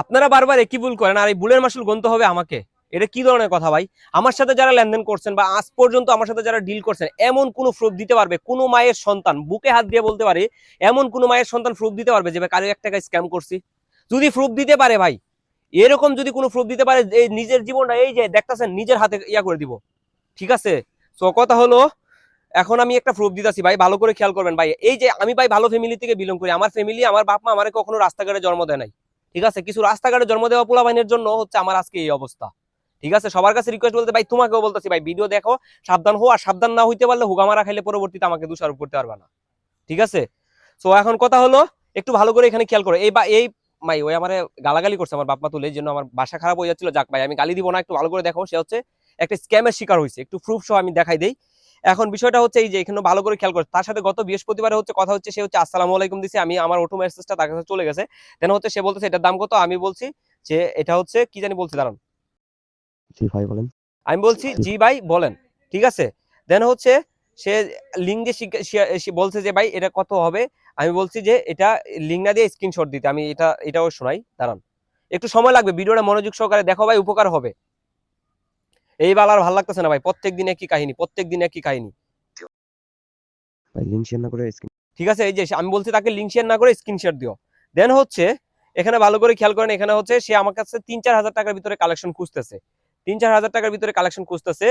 আপনারা বারবার একই ভুল করেন আর এই ভুলের মাসুল গণতে হবে আমাকে। এটা কি ধরনের কথা ভাই? আমার সাথে যারা লেনদেন করছেন বা আজ পর্যন্ত আমার সাথে যারা ডিল করছেন, এমন কোনো প্রুফ দিতে পারবে? কোনো মায়ের সন্তান, বুকে হাত দিয়ে বলতে পারে, এমন কোনো মায়ের সন্তান প্রুফ দিতে পারবে যে, ভাই, কারও এক টাকায় স্ক্যাম করছি? যদি প্রুফ দিতে পারে ভাই, এরকম যদি কোনো প্রুফ দিতে পারে, এই নিজের জীবনটা, এই যে দেখতেছেন, নিজের হাতে ইয়া করে দিব। ঠিক আছে? তো কথা হলো, এখন আমি একটা প্রুফ দিতেছি ভাই, ভালো করে খেয়াল করবেন ভাই। এই যে আমি ভাই ভালো ফ্যামিলি থেকে বিলং করি, আমার ফ্যামিলি আমার বাপ মা আমারে কখনো রাস্তাঘাটে জন্ম দেয় নাই। ঠিক আছে? কিছু রাস্তাঘাটে জন্ম দেওয়া পোলা বাহিনীর জন্য হচ্ছে আমার আজকে এই অবস্থা। ঠিক আছে? সবার কাছে রিকোয়েস্ট বলতে, ভাই, তোমাকেও বলতেছি, ভাই ভিডিও দেখো, সাবধান হো আর সাবধান না হইতে পারলে হুগামারা খাইলে পরবর্তীতে আমাকে দোষারোপ করতে পারবে না। ঠিক আছে? সো এখন কথা হলো, একটু ভালো করে এখানে খেয়াল করো। এই বা, এই, ভাই, ওই আমার গালাগালি করছে আমার বাপ মা তুলে জন্য আমার বাসা খারাপ হয়ে যাচ্ছিল। যাক, ভাই, আমি গালি দিব না, একটু ভালো করে দেখো। সে হচ্ছে একটা স্ক্যামের শিকার হয়েছে একটু প্রুফ সহ আমি দেখাই দেই। এখন বিষয়টা হচ্ছে এই যে এখানে ভালো করে খেয়াল করে। তার সাথে গত বৃহস্পতিবার হচ্ছে কথা হচ্ছে সে হচ্ছে আসসালামু আলাইকুম দিছে আমি আমার অটো মেসেজটা তার কাছে চলে গেছে। দেন হচ্ছে সে বলতেছে এটার দাম কত? আমি বলছি যে এটা হচ্ছে কি জানি বলছি দাঁড়ান। জি ভাই বলেন। আমি বলছি জি। ভাই বলেন ঠিক আছে? দেন হচ্ছে সে লিঙ্ক দিয়ে বলছে যে ভাই এটা কত হবে? আমি বলছি যে এটা লিঙ্ক না দিয়ে স্ক্রিনশট দিতে আমি এটা এটাও শোনাই দাঁড়ান। একটু সময় লাগবে ভিডিওটা মনোযোগ সহকারে দেখো ভাই উপকার হবে। এই বেলা আর ভালো লাগতেছে না ভাই প্রত্যেক দিন একই কাহিনী প্রত্যেক দিন একই কাহিনী। লিঙ্ক শেয়ার না করে স্ক্রিন ঠিক আছে এই যে আমি বলছি তাকে লিঙ্ক শেয়ার না করে স্ক্রিনশট দিও। দেন হচ্ছে এখানে ভালো করে খেয়াল করেন এখানে হচ্ছে সে আমার কাছে তিন চার হাজার টাকার ভিতরে কালেকশন খুঁজতেছে। তিন চার হাজার টাকার ভিতরে কালেকশন খুঁজতেছে।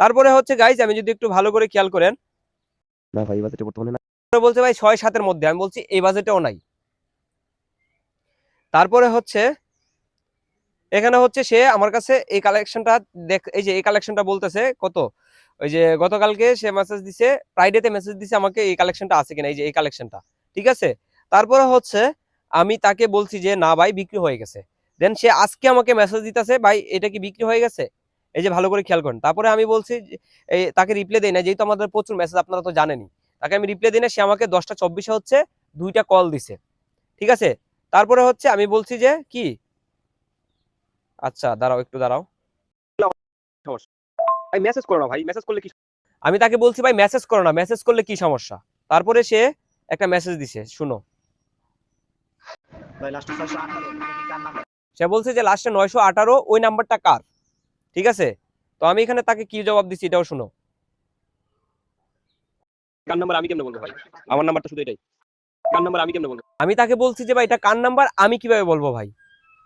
তারপরে হচ্ছে গাইজ আমি যদি একটু ভালো করে খেয়াল করেন না ভাই বাজেটে বর্তমানে না বলছে ভাই ছয় সাতের মধ্যে আমি বলছি এই বাজেটেও নাই। তারপরে হচ্ছে এখানে হচ্ছে সে আমার কাছে এই কালেকশনটা দেখ, এই যে এই কালেকশনটা বলতেছে, কত? ওই যে গতকালকে সে মেসেজ দিছে ফ্রাইডেতে মেসেজ দিছে আমাকে এই কালেকশনটা আছে কিনা, এই যে এই কালেকশনটা ঠিক আছে? তারপরে হচ্ছে আমি তাকে বলছি যে, না ভাই, বিক্রি হয়ে গেছে। দেন সে আজকে আমাকে মেসেজ দিতেছে, ভাই, এটা কি বিক্রি হয়ে গেছে? এই যে ভালো করে খেয়াল করেন। তারপরে আমি বলছি এই তাকে রিপ্লাই দেই না, যেহেতু আমাদের প্রচুর মেসেজ আপনারা তো জানেনই। তাকে আমি রিপ্লাই দিই না, সে আমাকে দশটা চব্বিশে হচ্ছে দুইটা কল দিছে, ঠিক আছে? তারপরে হচ্ছে আমি বলছি যে, কি? আচ্ছা দাঁড়াও একটু দাঁড়াও। ভাই মেসেজ করো না ভাই মেসেজ করলে কি আমি তাকে বলছি ভাই মেসেজ করো না মেসেজ করলে কি সমস্যা? তারপরে সে একটা মেসেজ দিছে শুনো। সে বলছে যে লাস্টে নয়শো আঠারো ওই নাম্বারটা কার? ঠিক আছে? তো আমি এখানে তাকে কি জবাব দিচ্ছি এটাও শুনো। কার নাম্বার আমি কেমনে বলব ভাই? আমার নাম্বারটা শুধু এটাই। কার নাম্বার আমি কেমনে বলব? আমি তাকে বলছি যে ভাই এটা কার নাম্বার আমি কীভাবে বলব ভাই?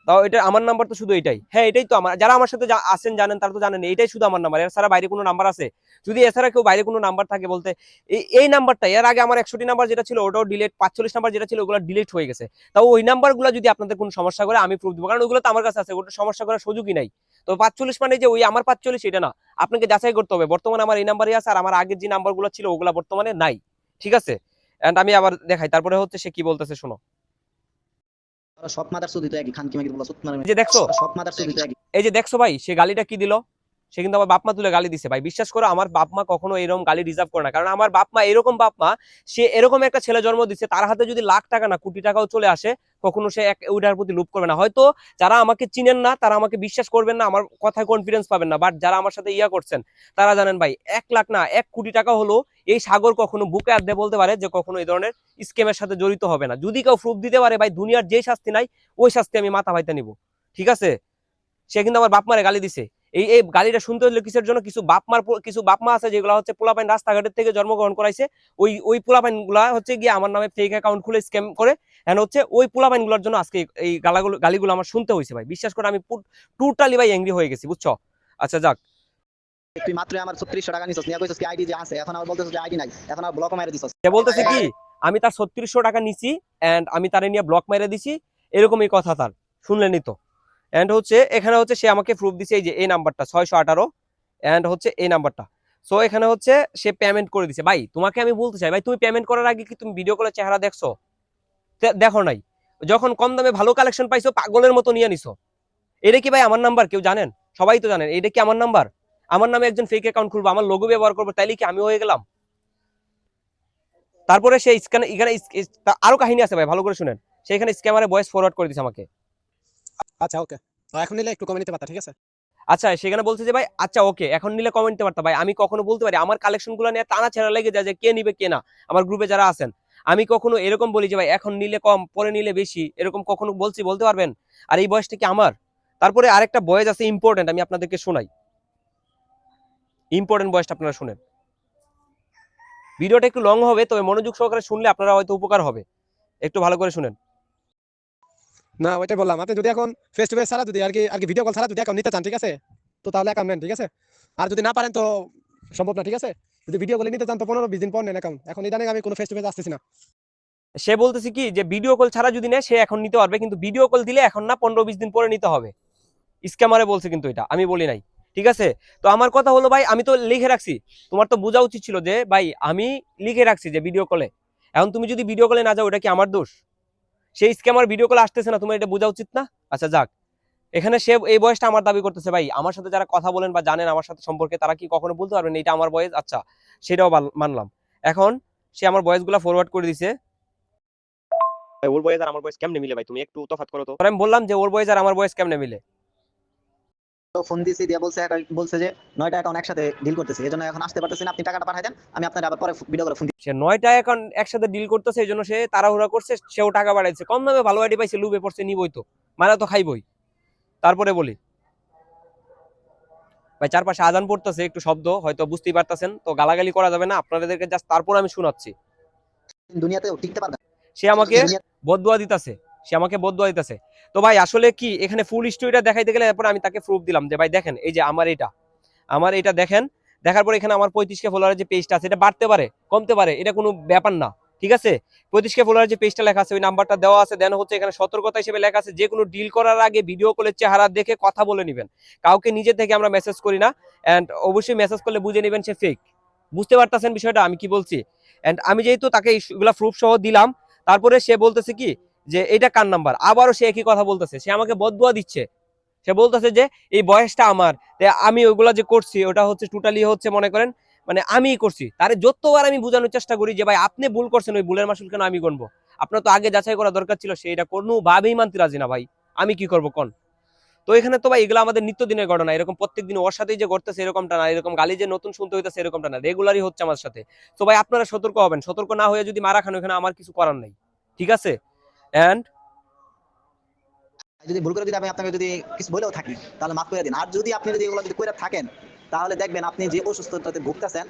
তাও এটা আমার নাম্বার তো শুধু এটাই। হ্যাঁ এটাই তো আমার যারা আমার সাথে আছেন, জানেন, তারা তো জানেন, এটাই শুধু আমার নাম্বার এছাড়া বাইরে কোনো নাম্বার আছে? যদি এছাড়া কেউ বাইরে কোনো নাম্বার থাকে বলতে এই নাম্বারটা এর আগে আমার একশোটি নাম্বার যেটা ছিল, ওটাও ডিলেট পাঁচচল্লিশ নাম্বার যেটা ছিল, ওগুলো ডিলিট হয়ে গেছে। তাও ওই নাম্বারগুলো যদি আপনাদের কোনো সমস্যা করে, আমি প্রুফ দেবো। কারণ ওগুলো তো আমার কাছে আছে, ওটা সমস্যা করার সুযোগই নাই। তো পাঁচচল্লিশ মানে যে ওই আমার পাঁচচল্লিশ, এটা না। আপনাকে যাচাই করতে হবে। বর্তমানে আমার এই নাম্বারই আছে, আর আমার আগের যে নাম্বারগুলো ছিল, ওগুলো বর্তমানে নাই। ঠিক আছে? এন্ড আমি আবার দেখাই। তারপরে হচ্ছে সে কি বলতেছে, শোনো। সব মাদার সুদি তো একই খান কি মাগি বলা সুত মারে এই যে দেখছ সব মাদার সুদি তো একই। এই যে দেখছ ভাই সে গালিটা কি দিল? সে কিন্তু আমার বাপ মা তুলে গালি দিছে। ভাই, বিশ্বাস করো, আমার বাপ মা কখনো এরকম গালি রিজার্ভ করে না। কারণ আমার বাপ মা এরকম বাপ মা সে এরকম একটা ছেলে জন্ম দিচ্ছে তার হাতে যদি লাখ টাকা না, কোটি টাকাও চলে আসে, কখনো সে এক, ওইটার প্রতি লোভ করবে না। হয়তো যারা আমাকে চিনেন না, তারা আমাকে বিশ্বাস করবেন না, আমার কথায় কনফিডেন্স পাবেন না বাট যারা আমার সাথে ইয়া করছেন, তারা জানেন, ভাই, এক লাখ না, এক কোটি টাকা হলো এই সাগর কখনো বুকে আদ্ধে বলতে পারে যে কখনো এই ধরনের স্কেমের সাথে জড়িত হবে না। যদি কেউ প্রুফ দিতে পারে, ভাই, দুনিয়ার যে শাস্তি নাই, ওই শাস্তি আমি মাথা ভাইতে নিব। ঠিক আছে? সে কিন্তু আমার বাপ মারে গালি দিছে। এই এই গালিটা শুনতে হলে কিসের জন্য? কিছু বাপমার কিছু বাপমা আছে যেগুলো হচ্ছে পোলাপাইন রাস্তাঘাটের থেকে জন্মগ্রহণ করাইছে। ওই ওই পোলাপাইনগুলা হচ্ছে গিয়ে আমার নামে ফেক অ্যাকাউন্ট খুলে স্ক্যাম করে। এন্ড হচ্ছে ওই পোলাপাইনগুলোর জন্য আজকে এই- গালাগুলো গালিগুলো আমার শুনতে হয়েছে ভাই। বিশ্বাস করে আমি টোটালি ভাই অ্যাংরি হয়ে গেছি বুঝছ? আচ্ছা যাক। তুই মাত্র আমার 3600 টাকা নিছস নিয়া কইছস কি আইডি যে আছে? এখন আবার বলতেছস যে আইডি নাই। এখন আর ব্লক মেরে দিছস। সে বলতেছে কি আমি তার ছত্রিশশো টাকা নিছি এন্ড আমি তারে নিয়ে ব্লক মেরে দিছি। এরকমই কথা তার। শুনলেনই তো। এন্ড হচ্ছে এখানে হচ্ছে সে আমাকে প্রুফ দিছে এই যে এই নাম্বারটা ছয়শো আঠারো। এন্ড হচ্ছে এই নাম্বারটা সো এখানে হচ্ছে সে পেমেন্ট করে দিছে। ভাই, তোমাকে আমি বলতে চাই, ভাই, তুমি পেমেন্ট করার আগে কি তুমি ভিডিও কলের চেহারা দেখছ? দেখো নাই। যখন কম দামে ভালো কালেকশন পাইছো, পাগলের মতো নিয়ে নিছো। এটা কি ভাই আমার নাম্বার কেউ জানেন? সবাই তো জানেন। এটা কি আমার নাম্বার আমার নামে একজন ফেক অ্যাকাউন্ট খুলবো, আমার লোগো ব্যবহার করব, তাইলে কি আমি হয়ে গেলাম? তারপরে সে স্ক্যান এখানে আরও কাহিনী আছে ভাই, ভালো করে শুনেন। সেখানে স্ক্যামারে ভয়েস ফরওয়ার্ড করে দিছে আমাকে। আচ্ছা ওকে এখন নিলে একটু কমে নিতে পারতা, ঠিক আছে? আচ্ছা সেখানে বলছে যে, ভাই আচ্ছা ওকে এখন নিলে কমেন্ট পারতা। ভাই, আমি কখনো বলতে পারি, আমার কালেকশনগুলো নিয়ে টানা ছেড়া লেগে যায় যে, কে নিবে, কে না? আমার গ্রুপে যারা আছেন, আমি কখনো এরকম বলি যে, ভাই, এখন নিলে কম, পরে নিলে বেশি। এরকম কখনো বলছি, বলতে পারবেন? আর এই বয়সটা কি আমার? তারপরে আরেকটা বয়স আছে ইম্পর্টেন্ট আমি আপনাদেরকে শোনাই। ইম্পর্টেন্ট বয়সটা আপনারা শুনেন। ভিডিওটা একটু লং হবে, তবে মনোযোগ সহকারে শুনলে আপনারা হয়তো উপকার হবে। একটু ভালো করে শুনেন। না, ওইটাই বললাম। আপনি যদি এখন ফেস টু ফেস ছাড়া যদি আর কি আর কি ভিডিও কল ছাড়া যদি অ্যাকাউন্ট নিতে চান, ঠিক আছে? তো তাহলে অ্যাকাউন্ট নেন, ঠিক আছে? আর যদি না পারেন, তো সম্ভব না, ঠিক আছে? যদি ভিডিও কলে নিতে চান, তো পনেরো বিশ দিন পর নেন অ্যাকাউন্ট এখন ইদানিং আমি কোনো ফেস টু ফেস আসতেছি না। সে বলতেছে কি, যে ভিডিও কল ছাড়া যদি নেয়, সে এখন নিতে পারবে। কিন্তু ভিডিও কল দিলে এখন না পনেরো বিশ দিন পরে নিতে হবে। স্ক্যামারে বলছে কিন্তু এটা, আমি বলি নাই। ঠিক আছে? তো আমার কথা হলো, ভাই, আমি তো লিখে রাখছি। তোমার তো বোঝা উচিত ছিল যে, ভাই, আমি লিখে রাখছি যে ভিডিও কলে এখন তুমি যদি ভিডিও কলে না যাও, ওটা কি আমার দোষ? সেই স্ক্যামার ভিডিও কল আসতেছে না তোমার এটা বোঝা উচিত না? আচ্ছা যাক। এখানে সে এই বয়সটা আমার দাবি করতেছে ভাই। আমার সাথে যারা কথা বলেন বা জানেন আমার সাথে সম্পর্কে তারা কি কখনো বলতে পারবেন এটা আমার বয়স আচ্ছা সেটাও মানলাম। এখন সে আমার বয়সগুলো ফরওয়ার্ড করে দিছে। ওর বয়স আর আমার বয়স কেমনে মিলে ভাই? তুমি একটু তফাৎ করো তো। আমি বললাম যে ওর বয়স আর আমার বয়স কেমনে মিলে? ফোন দিছি দিয়ে বলছে বলছে যে নয়টা অ্যাকাউন্ট একসাথে ডিল করতেছে। এই জন্য এখন আসতে পারতেছি না আপনি টাকাটা পাঠাই দেন আমি আপনার আবার পরে ভিডিও করে ফোন সে নয়টা এখন একসাথে ডিল করতেছে এই জন্য সে তাড়াহুড়া করছে সেও টাকা বাড়াইছে। কম দামে ভালো আইডি পাইছে লুবে পড়ছে নিবই তো। মারা তো খাইবই। তারপরে বলি। ভাই চারপাশে আজান পড়তেছে একটু শব্দ হয়তো বুঝতেই পারতেছেন। তো গালাগালি করা যাবে না আপনাদেরকে জাস্ট তারপর আমি শোনাচ্ছি। দুনিয়াতেও টিকতে পারবেন সে আমাকে বদুয়া দিতেছে। সে আমাকে বদুয়া দিতেছে। তো ভাই, আসলে কি, এখানে ফুল স্টোরিটা দেখাইতে গেলে এরপর আমি তাকে প্রুফ দিলাম যে, ভাই দেখেন, এই যে আমার এটা আমার এটা দেখেন, দেখার পর এখানে আমার পঁয়ত্রিশকে ফলোয়ারের যে পেজটা আছে, এটা বাড়তে পারে, কমতে পারে, এটা কোনো ব্যাপার না, ঠিক আছে? পঁয়ত্রিশকে ফলোয়ারের যে পেজটা লেখা আছে, ওই নাম্বারটা দেওয়া আছে দেন হচ্ছে এখানে সতর্কতা হিসেবে লেখা আছে, যে কোনো ডিল করার আগে ভিডিও কলের চেহারা দেখে কথা বলে নেবেন। কাউকে নিজে থেকে আমরা মেসেজ করি না অ্যান্ড অবশ্যই মেসেজ করলে বুঝে নেবেন সে ফেক বুঝতে পারতেছেন বিষয়টা, আমি কি বলছি? অ্যান্ড আমি যেহেতু তাকে এগুলা প্রুফ সহ দিলাম, তারপরে সে বলতেছে কি যে এটা কার নাম্বার? আবারও সে একই কথা বলতেছে। সে আমাকে বদুয়া দিচ্ছে। সে বলতেছে যে, এই বয়সটা আমার। আমি ওইগুলা যে করছি, ওটা হচ্ছে টোটালি হচ্ছে, মনে করেন মানে আমিই করছি। তারে যতবার আমি বোঝানোর চেষ্টা করি যে, ভাই, আপনি ভুল করছেন, ওই ভুলের মাসুল কেন আমি গণবো? আপনার তো আগে যাচাই করা দরকার ছিল সেটা কোনোভাবেই মানতে রাজি না, ভাই। আমি কি করব, কোন? তো এখানে তো ভাই, এগুলো আমাদের নিত্যদিনের ঘটনা। এরকম প্রত্যেক দিন ওর সাথেই যে ঘটতেছে, এরকমটা না। এরকম গালি যে নতুন শুনতে হইতেছে, এরকমটা না। রেগুলারই হচ্ছে আমার সাথে। তো ভাই, আপনারা সতর্ক হবেন। সতর্ক না হয়ে যদি মারা খান ওখানে আমার কিছু করার নাই। ঠিক আছে? যদি ভুল করে যদি আমি আপনাকে যদি কিছু বলেও থাকি তাহলে মাফ করে দিন। আর যদি আপনি যদি এগুলো যদি করে থাকেন তাহলে দেখবেন আপনি যে অসুস্থতাতে ভুগতেছেন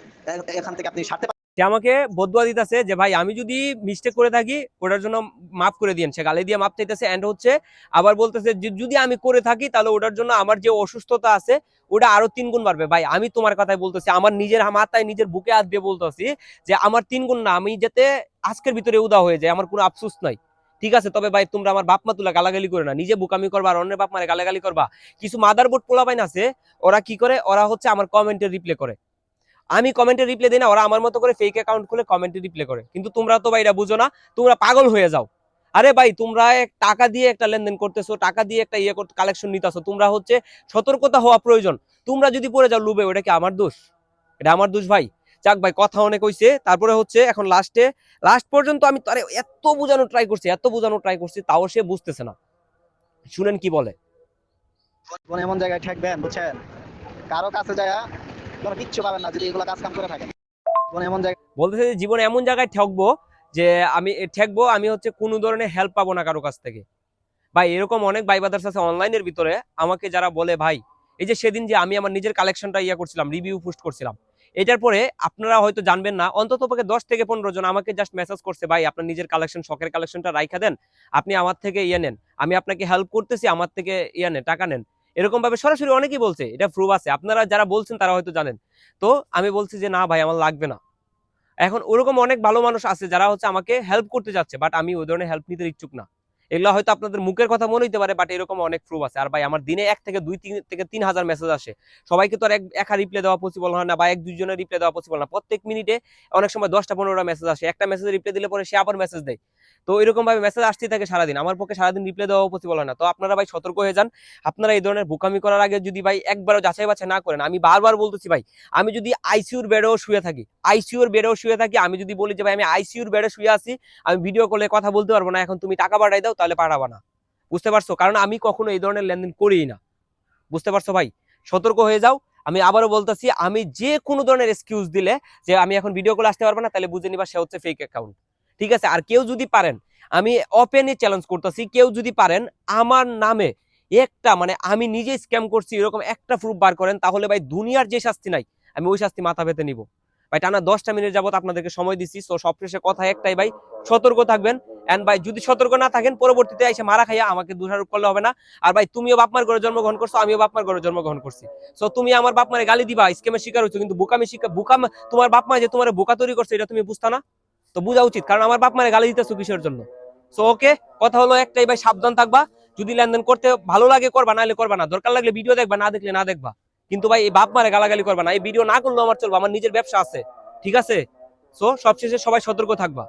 এখান থেকে আপনি সারতে সে আমাকে বদুয়া দিতেছে যে ভাই আমি যদি মিস্টেক করে থাকি ওটার জন্য মাফ করে দিয়েন। সে গালি দিয়ে মাপ চাইতেছে এন্ড হচ্ছে আবার বলতেছে যে যদি আমি করে থাকি তাহলে ওটার জন্য আমার যে অসুস্থতা আছে ওটা আরও তিন গুণ বাড়বে। ভাই আমি তোমার কথাই বলতেছি আমার নিজের মাথায় নিজের বুকে হাত দিয়ে বলতেছি যে আমার তিন গুণ না আমি যাতে আজকের ভিতরে উদা হয়ে যায় আমার কোনো আফসোস নাই। ঠিক আছে, তবে ভাই তোমরা আমার বাপ মা তুলা গালাগালি করে না। নিজে বুকামি করবা আর অন্যের বাপ মারে গালাগালি করবা। কিছু মাদার বোর্ড পোলাপাইন আছে, ওরা কি করে? ওরা হচ্ছে আমার কমেন্টে রিপ্লে করে। আমি কমেন্টে রিপ্লে দিই না, ওরা আমার মতো করে ফেক অ্যাকাউন্ট খুলে কমেন্টে রিপ্লে করে। কিন্তু তোমরা তো ভাই এটা বুঝো না, তোমরা পাগল হয়ে যাও। আরে ভাই, তোমরা টাকা দিয়ে একটা লেনদেন করতেছো, টাকা দিয়ে একটা ইয়ে করতে কালেকশন নিতেছো, তোমরা হচ্ছে সতর্কতা হওয়া প্রয়োজন। তোমরা যদি পড়ে যাও, লুবে, ওটা কি আমার দোষ? এটা আমার দোষ ভাই। যাক ভাই কথা অনেক হইছে। তারপরে হচ্ছে এখন লাস্টে লাস্ট পর্যন্ত আমি তারে এত বোঝানো ট্রাই করছি এত বোঝানো ট্রাই করছি তাও সে বুঝতেছে না। শুনেন কি বলে? এমন জায়গায় ঠেকবেন বুঝছেন? কারও কাছে যায় কোনো কিচ্ছু পাবেন না যদি এগুলো কাজ কাম করে থাকেন। এমন জায়গায় বলতেছে যে জীবনে এমন জায়গায় ঠকবো যে আমি ঠেকবো আমি হচ্ছে কোনো ধরনের হেল্প পাবো না কারও কাছ থেকে। ভাই এরকম অনেক ভাই বাদার্স আছে অনলাইনের ভিতরে। আমাকে যারা বলে ভাই এই যে সেদিন যে আমি আমার নিজের কালেকশনটা ইয়ে করছিলাম রিভিউ পোস্ট করছিলাম এটার পরে আপনারা হয়তো জানবেন না, অন্তত পক্ষে দশ থেকে পনেরো জন আমাকে জাস্ট মেসেজ করছে, ভাই, আপনার নিজের কালেকশন শখের কালেকশনটা রাইখা দেন, আপনি আমার থেকে ইয়ে নেন, আমি আপনাকে হেল্প করতেছি, আমার থেকে ইয়ে নেন, টাকা নেন। এরকম ভাবে সরাসরি অনেকেই বলছে, এটা প্রুফ আছে, আপনারা যারা বলছেন তারা হয়তো জানেন। তো আমি বলছি যে, না ভাই, আমার লাগবে না। এখন ওরকম অনেক ভালো মানুষ আছে যারা হচ্ছে আমাকে হেল্প করতে যাচ্ছে বাট আমি ওই ধরনের হেল্প নিতে ইচ্ছুক না। এগুলো হয়তো আপনাদের মুখের কথা মনে হইতে পারে বাট এরকম অনেক প্রুফ আছে। আর ভাই, আমার দিনে এক থেকে দুই তিন থেকে তিন হাজার মেসেজ আসে। সবাইকে তো আর এক রিপ্লাই দেওয়া পসিবল হয় না, বা এক দুইজনের রিপ্লাই দেওয়া পসিবল না। প্রত্যেক মিনিটে অনেক সময় দশটা পনেরোটা মেসেজ আসে। একটা মেসেজ রিপ্লাই দিলে পরে সে আবার মেসেজ দেয়। তো এরকম ভাবে মেসেজ আসতেই থাকে সারাদিন। আমার পক্ষে সারাদিন রিপ্লাই দেওয়া পসিবল হয় না। তো আপনারা ভাই সতর্ক হয়ে যান। আপনারা এই ধরনের বোকামি করার আগে যদি ভাই একবারও যাচাই বাছাই না করেন, আমি বারবার বলতেছি ভাই, আমি যদি আইসিউর বেডেও শুয়ে থাকি আইসিউর বেডেও শুয়ে থাকি, আমি যদি বলি যে ভাই, আমি আইসিউর বেডে শুয়ে আছি, আমি ভিডিও কলে কথা বলতে পারব না, এখন তুমি টাকা পাঠাই দাও, তাহলে পাঠাবা না। বুঝতে পারছ? কারণ আমি কখনো এই ধরনের লেনদেন করিই না। বুঝতে পারছ ভাই? সতর্ক হয়ে যাও। আমি আবারও বলতেছি, আমি যে কোনো ধরনের এক্সকিউজ দিলে যে আমি এখন ভিডিও কলে আসতে পারব না, তাহলে বুঝে নিবা সে হচ্ছে ফেক অ্যাকাউন্ট ঠিক আছে? আর কেউ যদি পারেন, আমি ওপেনলি চ্যালেঞ্জ করতেছি, কেউ যদি পারেন, আমার নামে একটা মানে আমি নিজে স্ক্যাম করছি, এরকম একটা প্রুফ বার করেন, তাহলে ভাই দুনিয়ার যে শাস্তি নাই, আমি ওই শাস্তি মাথা পেতে নিব। ভাই টানা দশটা মিনিট যাবত আপনাদেরকে সময় দিচ্ছি তো সবশেষে কথা একটাই ভাই, সতর্ক থাকবেন। এন্ড ভাই যদি সতর্ক না থাকেন, পরবর্তীতে এসে মারা খাইয়া আমাকে দোষারোপ করলে হবে না। আর ভাই তুমিও বাপমার ঘরে জন্মগ্রহণ করছ, আমিও বাপমার ঘরে জন্মগ্রহণ করছি। সো তুমি আমার বাপ মারে গালি দিবা স্কেমের শিকার হচ্ছে কিন্তু বোকামি শিকার বোকাম তোমার বাপ মা যে তোমার বোকা তৈরি করছে, এটা তুমি বুঝতা না? তো বোঝা উচিত, কারণ আমার বাপ মারে গালি দিতেছো কিসের জন্য? সো ওকে কথা হলো একটাই, ভাই, সাবধান থাকবা। যদি লেনদেন করতে ভালো লাগে, করবা নাহলে করবা না। দরকার লাগলে ভিডিও দেখবা, না দেখলে না দেখবা। কিন্তু, ভাই, এই বাপ মারে গালাগালি করবা না। এই ভিডিও না করলেও আমার চলবে, আমার নিজের ব্যবসা আছে। ঠিক আছে? সো সবশেষে সবাই সতর্ক থাকবা।